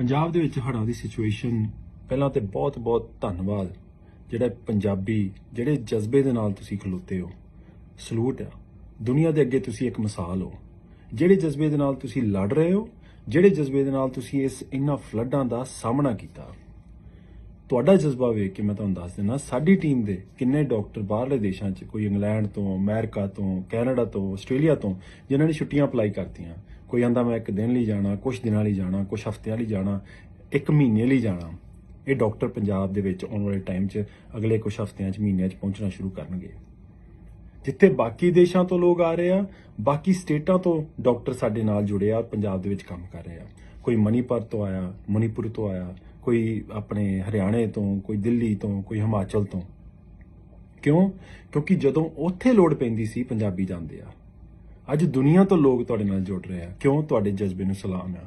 ਪੰਜਾਬ ਦੇ ਵਿੱਚ ਹੜ੍ਹਾਂ ਦੀ ਸਿਚੁਏਸ਼ਨ ਪਹਿਲਾਂ ਤੇ ਬਹੁਤ-ਬਹੁਤ ਧੰਨਵਾਦ ਜਿਹੜਾ ਪੰਜਾਬੀ, ਜਿਹੜੇ ਜਜ਼ਬੇ ਦੇ ਨਾਲ ਤੁਸੀਂ ਖਲੋਤੇ ਹੋ। ਸਲੂਟ ਆ। ਦੁਨੀਆ ਦੇ ਅੱਗੇ ਤੁਸੀਂ ਇੱਕ ਮਿਸਾਲ ਹੋ। ਜਿਹੜੇ ਜਜ਼ਬੇ ਦੇ ਨਾਲ ਤੁਸੀਂ ਲੜ ਰਹੇ ਹੋ, ਜਿਹੜੇ ਜਜ਼ਬੇ ਦੇ ਨਾਲ ਤੁਸੀਂ ਇਸ ਇਹਨਾਂ ਫਲੱਡਾਂ ਦਾ ਸਾਹਮਣਾ ਕੀਤਾ। ਤੁਹਾਡਾ ਜਜ਼ਬਾ ਵੇਖ ਕੇ ਮੈਂ ਤੁਹਾਨੂੰ ਦੱਸ ਦਿੰਦਾ, ਸਾਡੀ ਟੀਮ ਦੇ ਕਿੰਨੇ ਡਾਕਟਰ ਬਾਹਰਲੇ ਦੇਸ਼ਾਂ 'ਚ, ਕੋਈ ਇੰਗਲੈਂਡ ਤੋਂ, ਅਮਰੀਕਾ ਤੋਂ, ਕੈਨੇਡਾ ਤੋਂ, ਆਸਟ੍ਰੇਲੀਆ ਤੋਂ, ਜਿਨ੍ਹਾਂ ਨੇ ਛੁੱਟੀਆਂ ਅਪਲਾਈ ਕਰਤੀਆਂ। ਕੋਈ ਆਂਦਾ ਮੈਂ ਇੱਕ ਦਿਨ ਲਈ ਜਾਣਾ ਕੁਝ ਦਿਨਾਂ ਲਈ ਜਾਣਾ ਕੁਝ ਹਫ਼ਤਿਆਂ ਲਈ ਜਾਣਾ, ਇੱਕ ਮਹੀਨੇ ਲਈ ਜਾਣਾ। ਇਹ ਡਾਕਟਰ ਪੰਜਾਬ ਦੇ ਵਿੱਚ ਆਉਣ ਵਾਲੇ ਟਾਈਮ 'ਚ ਅਗਲੇ ਕੁਝ ਹਫ਼ਤਿਆਂ 'ਚ, ਮਹੀਨਿਆਂ 'ਚ ਪਹੁੰਚਣਾ ਸ਼ੁਰੂ ਕਰਨਗੇ। ਜਿੱਥੇ ਬਾਕੀ ਦੇਸ਼ਾਂ ਤੋਂ ਲੋਕ ਆ ਰਹੇ ਆ, ਬਾਕੀ ਸਟੇਟਾਂ ਤੋਂ ਡਾਕਟਰ ਸਾਡੇ ਨਾਲ ਜੁੜੇ ਆ, ਪੰਜਾਬ ਦੇ ਵਿੱਚ ਕੰਮ ਕਰ ਰਹੇ ਆ। ਕੋਈ ਮਨੀਪੁਰ ਤੋਂ ਆਇਆ, ਮਨੀਪੁਰ ਤੋਂ ਆਇਆ, ਕੋਈ ਆਪਣੇ ਹਰਿਆਣੇ ਤੋਂ, ਕੋਈ ਦਿੱਲੀ ਤੋਂ, ਕੋਈ ਹਿਮਾਚਲ ਤੋਂ। ਕਿਉਂ? ਕਿਉਂਕਿ ਜਦੋਂ ਉੱਥੇ ਲੋੜ ਪੈਂਦੀ ਸੀ, ਪੰਜਾਬੀ ਜਾਂਦੇ ਆ। ਅੱਜ ਦੁਨੀਆ ਤੋਂ ਲੋਕ ਤੁਹਾਡੇ ਨਾਲ ਜੁੜ ਰਹੇ ਆ। ਕਿਉਂ? ਤੁਹਾਡੇ ਜਜ਼ਬੇ ਨੂੰ ਸਲਾਮ ਆ।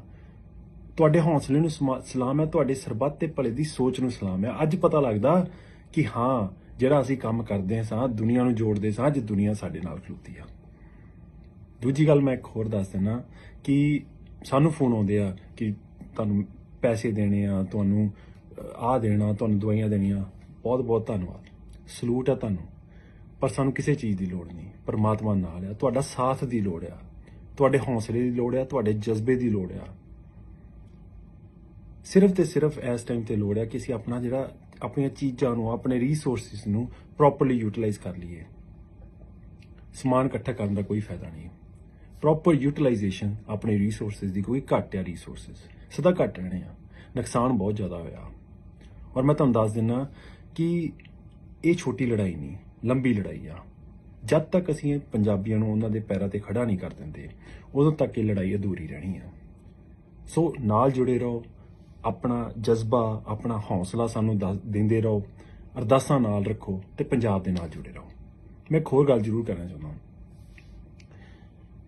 ਤੁਹਾਡੇ ਹੌਸਲੇ ਨੂੰ ਸਮਾ- ਸਲਾਮ ਹੈ ਤੁਹਾਡੇ ਸਰਬੱਤ ਤੇ ਭਲੇ ਦੀ ਸੋਚ ਨੂੰ ਸਲਾਮ ਹੈ ਅੱਜ ਪਤਾ ਲੱਗਦਾ ਕਿ ਹਾਂ, ਜਿਹੜਾ ਅਸੀਂ ਕੰਮ ਕਰਦੇ ਸਾਂ, ਦੁਨੀਆ ਨੂੰ ਜੋੜਦੇ ਸਾਂ, ਅੱਜ ਦੁਨੀਆ ਸਾਡੇ ਨਾਲ ਖਲੋਤੀ ਆ। ਦੂਜੀ ਗੱਲ ਮੈਂ ਇੱਕ ਹੋਰ ਦੱਸ ਦਿੰਦਾ ਕਿ ਸਾਨੂੰ ਫੋਨ ਆਉਂਦੇ ਆ ਕਿ ਤੁਹਾਨੂੰ ਪੈਸੇ ਦੇਣੇ ਆ, ਤੁਹਾਨੂੰ ਆ ਦੇਣਾ, ਤੁਹਾਨੂੰ ਦਵਾਈਆਂ ਦੇਣੀਆਂ। ਬਹੁਤ ਬਹੁਤ ਧੰਨਵਾਦ। ਸਲੂਟ ਆ ਤੁਹਾਨੂੰ। ਪਰ ਸਾਨੂੰ ਕਿਸੇ ਚੀਜ਼ ਦੀ ਲੋੜ ਨਹੀਂ। ਪਰਮਾਤਮਾ ਨਾਲ ਆ। ਤੁਹਾਡਾ ਸਾਥ ਦੀ ਲੋੜ ਆ। ਤੁਹਾਡੇ ਹੌਸਲੇ ਦੀ ਲੋੜ ਆ। ਤੁਹਾਡੇ ਜਜ਼ਬੇ ਦੀ ਲੋੜ ਆ। ਸਿਰਫ ਤੇ ਸਿਰਫ ਇਸ ਟਾਈਮ ਤੇ ਲੋੜ ਆ ਕਿ ਅਸੀਂ ਆਪਣਾ ਜਿਹੜਾ ਆਪਣੀਆਂ ਚੀਜ਼ਾਂ ਨੂੰ, ਆਪਣੇ ਰਿਸੋਰਸਿਸ ਨੂੰ ਪ੍ਰੋਪਰਲੀ ਯੂਟਿਲਾਈਜ਼ ਕਰ ਲਈਏ। ਸਮਾਨ ਇਕੱਠਾ ਕਰਨ ਦਾ ਕੋਈ ਫਾਇਦਾ ਨਹੀਂ। ਪ੍ਰੋਪਰ ਯੂਟਿਲਾਈਜੇਸ਼ਨ ਆਪਣੇ ਰਿਸੋਰਸਿਸ ਦੀ ਕੋਈ ਘੱਟ ਆ ਰਿਸੋਰਸਿਸ ਸਦਾ ਘੱਟ ਰਹਿਣੇ ਆ। ਨੁਕਸਾਨ ਬਹੁਤ ਜ਼ਿਆਦਾ ਹੋਇਆ। ਔਰ ਮੈਂ ਤੁਹਾਨੂੰ ਦੱਸ ਦਿੰਨਾ ਕਿ ਇਹ ਛੋਟੀ ਲੜਾਈ ਨਹੀਂ। ਲੰਬੀ ਲੜਾਈ ਆ। ਜਦ ਤੱਕ ਅਸੀਂ ਪੰਜਾਬੀਆਂ ਨੂੰ ਉਹਨਾਂ ਦੇ ਪੈਰਾਂ ਤੇ ਖੜਾ ਨਹੀਂ ਕਰ ਦਿੰਦੇ, ਉਦੋਂ ਤੱਕ ਇਹ ਲੜਾਈ ਅਧੂਰੀ ਰਹਿਣੀ ਆ। ਸੋ ਨਾਲ ਜੁੜੇ ਰਹੋ, ਆਪਣਾ ਜਜ਼ਬਾ, ਆਪਣਾ ਹੌਸਲਾ ਸਾਨੂੰ ਦੱਸ- ਦਿੰਦੇ ਰਹੋ, ਅਰਦਾਸਾਂ ਨਾਲ ਰੱਖੋ ਤੇ ਪੰਜਾਬ ਦੇ ਨਾਲ ਜੁੜੇ ਰਹੋ। ਮੈਂ ਇੱਕ ਹੋਰ ਗੱਲ ਜ਼ਰੂਰ ਕਰਨਾ ਚਾਹੁੰਦਾ ਹਾਂ।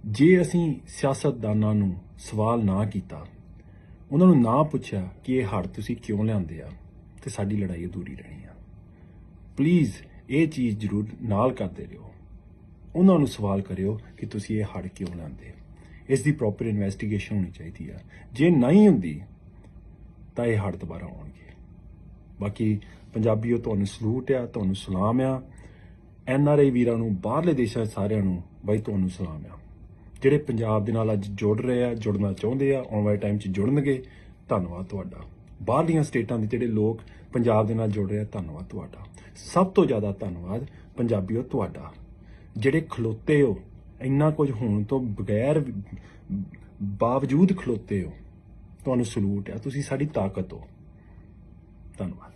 ਜੇ ਅਸੀਂ ਸਿਆਸਤਦਾਨਾਂ ਨੂੰ ਸਵਾਲ ਨਾ ਕੀਤਾ, ਉਹਨਾਂ ਨੂੰ ਨਾ ਪੁੱਛਿਆ ਕਿ ਇਹ ਹੜ ਤੁਸੀਂ ਕਿਉਂ ਲਿਆਂਦੇ ਆ, ਤੇ ਸਾਡੀ ਲੜਾਈ ਅਧੂਰੀ ਰਹਿਣੀ ਆ। ਪਲੀਜ਼ ਇਹ ਚੀਜ਼ ਜ਼ਰੂਰ ਨਾਲ ਕਰਦੇ ਰਹੋ। ਉਹਨਾਂ ਨੂੰ ਸਵਾਲ ਕਰਿਓ ਕਿ ਤੁਸੀਂ ਇਹ ਹੜ ਕਿਉਂ ਲਿਆਂਦੇ ਇਸ ਦੀ ਪ੍ਰੋਪਰ ਇਨਵੈਸਟੀਗੇਸ਼ਨ ਹੋਣੀ ਚਾਹੀਦੀ ਆ। ਜੇ ਨਹੀਂ ਹੁੰਦੀ, ਤਾਂ ਇਹ ਹੜ ਦੁਬਾਰਾ ਆਉਣਗੇ। ਬਾਕੀ ਪੰਜਾਬੀਓ, ਤੁਹਾਨੂੰ ਸਲੂਟ ਆ, ਤੁਹਾਨੂੰ ਸਲਾਮ ਆ। ਐਨ ਆਰ ਆਈ ਵੀਰਾਂ ਨੂੰ, ਬਾਹਰਲੇ ਦੇਸ਼ਾਂ ਸਾਰਿਆਂ ਨੂੰ ਬਾਈ ਤੁਹਾਨੂੰ ਸਲਾਮ ਆ। ਜਿਹੜੇ ਪੰਜਾਬ ਦੇ ਨਾਲ ਅੱਜ ਜੁੜ ਰਹੇ ਆ, ਜੁੜਨਾ ਚਾਹੁੰਦੇ ਆ, ਆਉਣ ਵਾਲੇ ਟਾਈਮ 'ਚ ਜੁੜਨਗੇ, ਧੰਨਵਾਦ ਤੁਹਾਡਾ। ਬਾਹਰਲੀਆਂ ਸਟੇਟਾਂ ਦੇ ਜਿਹੜੇ ਲੋਕ ਪੰਜਾਬ ਦੇ ਨਾਲ ਜੁੜ ਰਹੇ ਆ, ਧੰਨਵਾਦ ਤੁਹਾਡਾ। ਸਭ ਤੋਂ ਜ਼ਿਆਦਾ ਧੰਨਵਾਦ ਪੰਜਾਬੀਓ ਤੁਹਾਡਾ, ਜਿਹੜੇ ਖਲੋਤੇ ਹੋ, ਇੰਨਾ ਕੁਝ ਹੋਣ ਤੋਂ ਬਗੈਰ ਬਾਵਜੂਦ ਖਲੋਤੇ ਹੋ, ਤੁਹਾਨੂੰ ਸਲੂਟ ਆ, ਤੁਸੀਂ ਸਾਡੀ ਤਾਕਤ ਹੋ। ਧੰਨਵਾਦ।